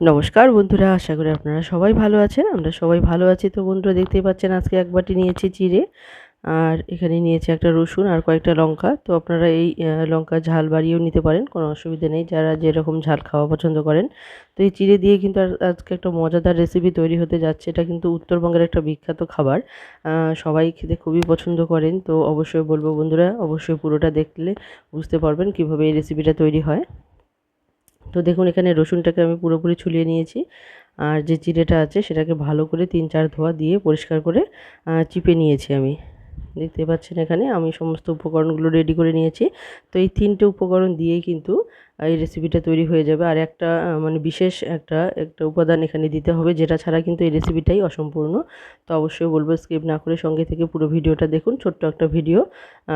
নমস্কার বন্ধুরা, আশা করি আপনারা সবাই ভালো আছেন। আমরা সবাই ভালো আছি তো বন্ধুরা, দেখতেই পাচ্ছেন আজকে এক বাটি নিয়েছি চিড়ে আর এখানে নিয়েছি একটা রসুন আর কয়েকটা লঙ্কা। তো আপনারা এই লঙ্কা ঝাল বাড়িয়েও নিতে পারেন, কোনো অসুবিধা নেই। যারা যেরকম ঝাল খাওয়া পছন্দ করেন। তো এই চিড়ে দিয়ে কিন্তু আজকে একটা মজাদার রেসিপি তৈরি হতে যাচ্ছে। এটা কিন্তু উত্তরবঙ্গের একটা বিখ্যাত খাবার। সবাই খেতে খুবই পছন্দ করেন। তো অবশ্যই বলব বন্ধুরা, অবশ্যই পুরোটা দেখলে বুঝতে পারবেন কীভাবে এই রেসিপিটা তৈরি হয়। তো দেখুন, এখানে রসুনটাকে আমি পুরোপুরি ছুলিয়ে নিয়েছি। আর যে চিড়েটা আছে, সেটাকে ভালো করে তিন চার ধোয়া দিয়ে পরিষ্কার করে চিপে নিয়েছি আমি। দেখতে পাচ্ছেন এখানে, আমি সমস্ত উপকরণগুলো রেডি করে নিয়েছি। তো এই তিনটে উপকরণ দিয়েই কিন্তু এই রেসিপিটা তৈরি হয়ে যাবে। আর একটা মানে বিশেষ একটা একটা উপাদান এখানে দিতে হবে, যেটা ছাড়া কিন্তু এই রেসিপিটাই অসম্পূর্ণ। তো অবশ্যই বলব স্কিপ না করে সঙ্গে থেকে পুরো ভিডিওটা দেখুন, ছোট্ট একটা ভিডিও।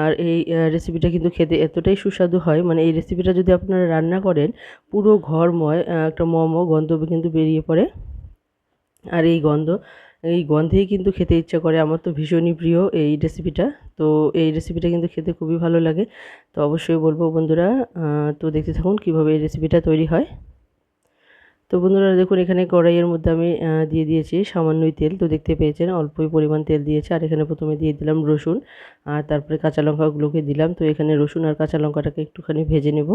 আর এই রেসিপিটা কিন্তু খেতে এতটাই সুস্বাদু হয় মানে এই রেসিপিটা যদি আপনারা রান্না করেন, পুরো ঘরময় একটা মম গন্ধ কিন্তু বেরিয়ে পড়ে। আর এই গন্ধ এই গন্ধেই কিন্তু খেতে ইচ্ছা করে। আমার তো ভীষণই প্রিয় এই রেসিপিটা তো এই রেসিপিটা কিন্তু খেতে খুবই ভালো লাগে। তো অবশ্যই বলব বন্ধুরা তো দেখতে থাকুন কীভাবে এই রেসিপিটা তৈরি হয়। তো বন্ধুরা, দেখুন, এখানে কড়াইয়ের মধ্যে আমি দিয়ে দিয়েছি সামান্যই তেল। তো দেখতে পেয়েছেন, অল্পই পরিমাণ তেল দিয়েছে। আর এখানে প্রথমে দিয়ে দিলাম রসুন। আর তারপরে কাঁচা লঙ্কাগুলোকে দিলাম। তো এখানে রসুন আর কাঁচা লঙ্কাটাকে একটুখানি ভেজে নেব।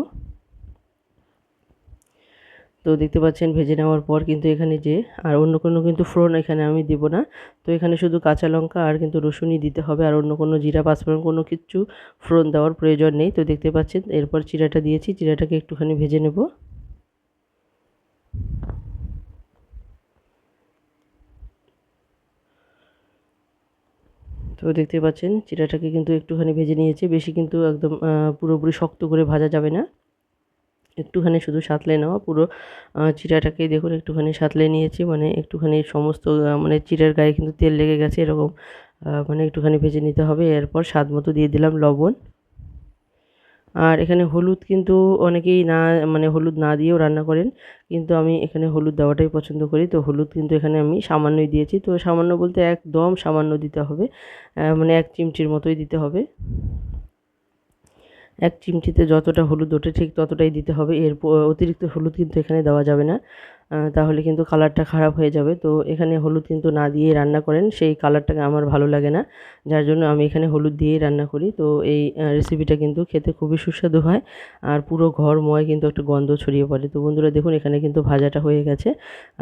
তো দেখতে পাচ্ছেন ভেজে নেওয়ার পর কিন্তু এখানে যে, আর অন্য কোনো কিন্তু ফোড়ন এখানে আমি দিব না। তো এখানে শুধু কাঁচা লঙ্কা আর কিন্তু রসুনই দিতে হবে আর অন্য কোনো জিরা, পাঁচফোড়ন কোনো কিছু ফোড়ন দেওয়ার প্রয়োজন নেই। তো দেখতে পাচ্ছেন এরপর চিরাটা দিয়েছি, চিরাটাকে একটুখানি ভেজে নেব। তো দেখতে পাচ্ছেন চিরাটাকে কিন্তু একটুখানি ভেজে নিয়েছি, বেশি কিন্তু একদম পুরোপুরি শক্ত করে ভাজা যাবে না। একটুখানি শুধু সাঁতলে নেওয়া, পুরো চিড়াটাকে দেখুন একটুখানি সাঁতলে নিয়েছি মানে একটুখানি সমস্ত মানে চিড়ার গায়ে কিন্তু তেল লেগে গেছে এরকম মানে একটুখানি ভেজে নিতে হবে। এরপর স্বাদ মতো দিয়ে দিলাম লবণ। আর এখানে হলুদ কিন্তু অনেকেই না মানে হলুদ না দিয়েও রান্না করেন, কিন্তু আমি এখানে হলুদ দেওয়াটাই পছন্দ করি। তো হলুদ কিন্তু এখানে আমি সামান্যই দিয়েছি। তো সামান্য বলতে একদম সামান্য দিতে হবে মানে এক চিমচির মতোই দিতে হবে। এক চিমটিতে যতটা হলুদ ওঠে ঠিক ততটাই দিতে হবে। এর অতিরিক্ত হলুদ কিন্তু এখানে দেওয়া যাবে না। তাহলে কিন্তু কালারটা খারাপ হয়ে যাবে। তো এখানে হলুদ কিন্তু না দিয়েই রান্না করেন। সেই কালারটাকে আমার ভালো লাগে না। যার জন্য আমি এখানে হলুদ দিয়েই রান্না করি। তো এই রেসিপিটা কিন্তু খেতে খুবই সুস্বাদু হয়। আর পুরো ঘরময় কিন্তু একটা গন্ধ ছড়িয়ে পড়ে। তো বন্ধুরা দেখুন, এখানে কিন্তু ভাজাটা হয়ে গেছে।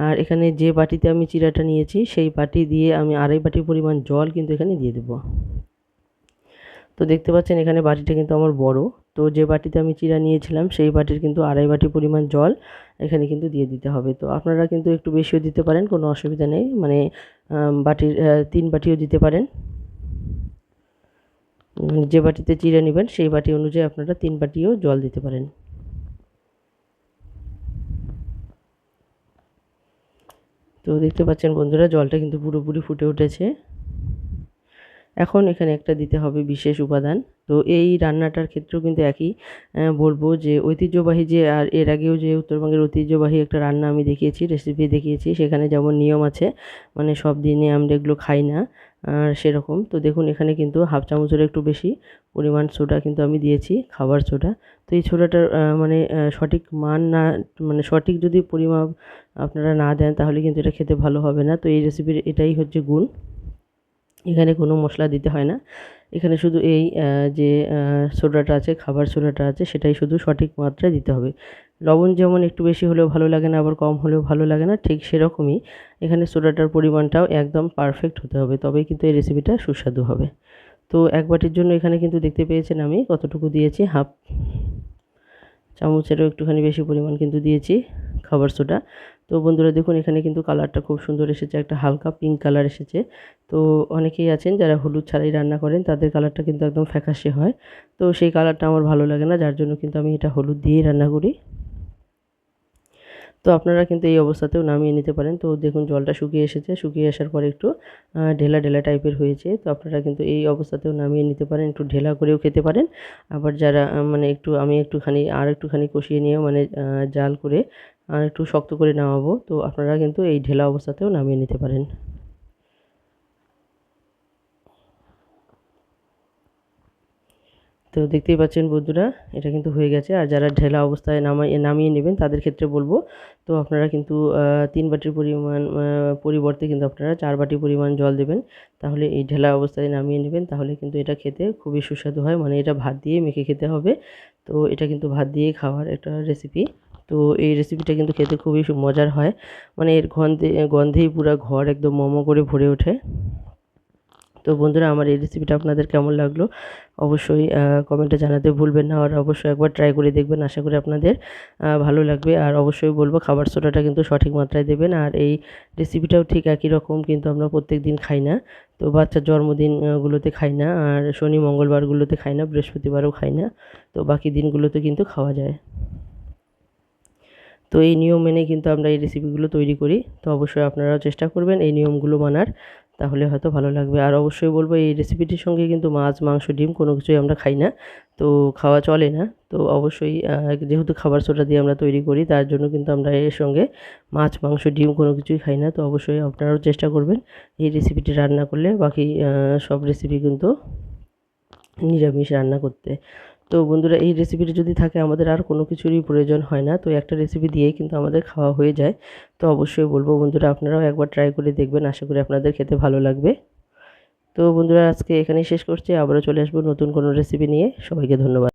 আর এখানে যে বাটিতে আমি চিরাটা নিয়েছি, সেই বাটি দিয়ে আমি আড়াই বাটি পরিমাণ জল কিন্তু এখানে দিয়ে দেবো। তো দেখতে পাচ্ছেন এখানে বাটিটা কিন্তু আমার বড়। তো যে বাটিতে আমি চিরা নিয়েছিলাম, সেই বাটির কিন্তু আড়াই বাটি পরিমাণ জল এখানে কিন্তু দিয়ে দিতে হবে। তো আপনারা কিন্তু একটু বেশিও দিতে পারেন, কোনো অসুবিধা নেই। মানে বাটির তিন বাটিও দিতে পারেন। যে বাটিতে চিরা নেবেন, সেই বাটি অনুযায়ী আপনারা তিন বাটিও জল দিতে পারেন। তো দেখতে পাচ্ছেন বন্ধুরা, জলটা কিন্তু পুরোপুরি ফুটে উঠেছে। এখন এখানে একটা দিতে হবে বিশেষ উপাদান। তো এই রান্নাটার ক্ষেত্রেও কিন্তু একই বলব যে ঐতিহ্যবাহী যে, আর এর আগেও যে উত্তরবঙ্গের ঐতিহ্যবাহী একটা রান্না আমি দেখিয়েছি রেসিপি দেখিয়েছি, সেখানে যেমন নিয়ম আছে মানে সব দিনে আমরা এগুলো খাই না, আর সেরকম। তো দেখুন, এখানে কিন্তু হাফ চামচের একটু বেশি পরিমাণ সোডা কিন্তু আমি দিয়েছি, খাবার সোডা। তো এই সোডাটার মানে সঠিক মান না মানে সঠিক যদি পরিমাপ আপনারা না দেন, তাহলে কিন্তু এটা খেতে ভালো হবে না। তো এই রেসিপির এটাই হচ্ছে গুণ। এখানে কোনো মশলা দিতে হয় না। এখানে শুধু এই যে সোডাটা আছে, খাবার সোডাটা আছে, সেটাই শুধু সঠিক মাত্রায় দিতে হবে। লবণ যেমন একটু বেশি হলেও ভালো লাগে না, আবার কম হলেও ভালো লাগে না, ঠিক সেরকমই এখানে সোডাটার পরিমাণটাও একদম পারফেক্ট হতে হবে, তবেই কিন্তু এই রেসিপিটা সুস্বাদু হবে। তো এক বাটির জন্য এখানে কিন্তু দেখতে পেয়েছেন আমি কতটুকু দিয়েছি, হাফ চামচেরও একটুখানি বেশি পরিমাণ কিন্তু দিয়েছি খাবার সোডা। তো বন্ধুরা দেখুন, এখানে কিন্তু কালারটা খুব সুন্দর এসেছে, একটা হালকা পিঙ্ক কালার এসেছে। তো অনেকেই আছেন যারা হলুদ ছাড়াই রান্না করেন, তাদের কালারটা কিন্তু একদম ফ্যাকাশে হয়। তো সেই কালারটা আমার ভালো লাগে না, যার জন্য কিন্তু আমি এটা হলুদ দিয়েই রান্না করি। তো আপনারা কিন্তু এই অবস্থাতেও নামিয়ে নিতে পারেন। তো দেখুন, জলটা শুকিয়ে এসেছে, শুকিয়ে আসার পরে একটু ঢেলা ঢেলা টাইপের হয়েছে। তো আপনারা কিন্তু এই অবস্থাতেও নামিয়ে নিতে পারেন, একটু ঢেলা করেও খেতে পারেন। আবার যারা মানে একটু, আমি একটুখানি, আর একটুখানি কষিয়ে নিয়েও মানে জাল করে আর একটু শক্ত করে নামাবো। তো আপনারা কিন্তু এই ঢেলা অবস্থাতেও নামিয়ে নিতে পারেন। তো দেখতেই পাচ্ছেন বন্ধুরা, এটা কিন্তু হয়ে গেছে। আর যারা ঢেলা অবস্থায় নামাই, নামিয়ে নেবেন, তাদের ক্ষেত্রে বলব, তো আপনারা কিন্তু তিন বাটির পরিমাণ পরিবর্তে কিন্তু আপনারা চার বাটি পরিমাণ জল দেবেন। তাহলে এই ঢেলা অবস্থায় নামিয়ে নেবেন, তাহলে কিন্তু এটা খেতে খুবই সুস্বাদু হয়। মানে এটা ভাত দিয়ে মেখে খেতে হবে। তো এটা কিন্তু ভাত দিয়ে খাওয়ার একটা রেসিপি তো এই রেসিপিটা কিন্তু খেতে খুবই মজার হয়। মানে এর গন্ধে, গন্ধেই পুরো ঘর একদম মোমো করে ভরে ওঠে। তো বন্ধুরা, আমার এই রেসিপিটা আপনাদের কেমন লাগল? অবশ্যই কমেন্টে জানাতে ভুলবেন না। আর অবশ্যই একবার ট্রাই করে দেখবেন, আশা করি আপনাদের ভালো লাগবে। আর অবশ্যই বলব, খাবার সোডাটা কিন্তু সঠিক মাত্রায় দেবেন। আর এই রেসিপিটাও ঠিক একই রকম, কিন্তু আমরা প্রত্যেক দিন খাই না। তো বাচ্চার জন্মদিনগুলোতে খাই না। আর শনি মঙ্গলবারগুলোতে খাই না, বৃহস্পতিবারও খাই না। তো বাকি দিনগুলোতে কিন্তু খাওয়া যায়। তো এই নিয়ম মেনে কিন্তু আমরা এই রেসিপিগুলো তৈরি করি। তো অবশ্যই আপনারাও চেষ্টা করবেন এই নিয়মগুলো মানার। তাহলে হয়তো ভালো লাগবে। আর অবশ্যই বলব, এই রেসিপিটির সঙ্গে কিন্তু মাছ, মাংস, ডিম কোনো কিছুই আমরা খাই না। তো খাওয়া চলে না। তো অবশ্যই যেহেতু খাবার সোডা দিয়ে আমরা তৈরি করি, তার জন্য কিন্তু আমরা এর সঙ্গে মাছ, মাংস, ডিম কোনো কিছুই খাই না। তো অবশ্যই আপনারাও চেষ্টা করবেন এই রেসিপিটি রান্না করলে। বাকি সব রেসিপি কিন্তু নিরামিষ রান্না করতে। তো বন্ধুরা, এই রেসিপিটা যদি থাকে, আমাদের আর কোনো কিছুরই প্রয়োজন হয় না। তো একটা রেসিপি দিয়েই কিন্তু আমাদের খাওয়া হয়ে যায়। তো অবশ্যই বলব বন্ধুরা, আপনারাও একবার ট্রাই করে দেখবেন। আশা করি আপনাদের খেতে ভালো লাগবে। তো বন্ধুরা, আজকে এখানেই শেষ করছি। আবারও চলে আসব নতুন কোনো রেসিপি নিয়ে। সবাইকে ধন্যবাদ।